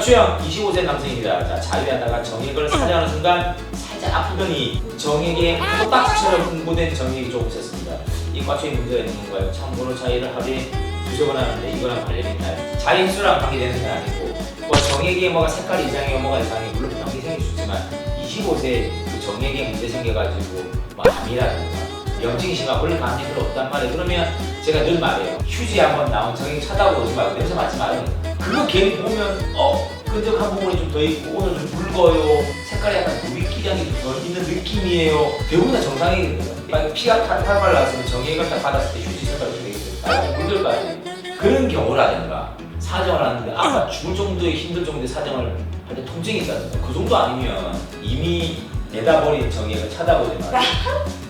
주영 25세 남성입니다. 자, 자유하다가 정액을 사정하는 순간 살짝 아프더니 정액에 코딱지처럼 흥분된 정액이 조금 있었습니다. 이 과초에 문제가 있는 건가요? 참고로 자위를 하루에 두세 번 하는데 이거랑 관련이 있나요? 자위 횟수랑 관계되는 건 아니고 뭐 정액에 뭐가 색깔이 이상해 뭐가 이상해 물론 병이 생길 수 있지만 25세 그 정액에 문제 생겨가지고 뭐 암이라든가 염증이 심하고 원래 감이 별로 없단 말이에요. 그러면 제가 늘 말해요. 휴지 한번 나온 정액 쳐다보지 말고 냄새 맡지 말아요. 그거 괜히 보면 어 끈적한 부분이 좀 더 있고 오늘 좀 붉어요. 색깔이 약간 좀덜 있는 느낌이에요. 대부분 다 정상이거든요. 만약 피가 탈탈 발라서 정액을 딱 받았을 때 휴지 색깔이 좀 되겠어요. 빨간 물들 거 아니에요. 그런 경우라든가 사정을 하는데 아까 죽을 정도의 힘들 정도의 사정을 할 때 통증이 있다든가 그 정도 아니면 이미 내다버린 정액을 찾아보지 말아요.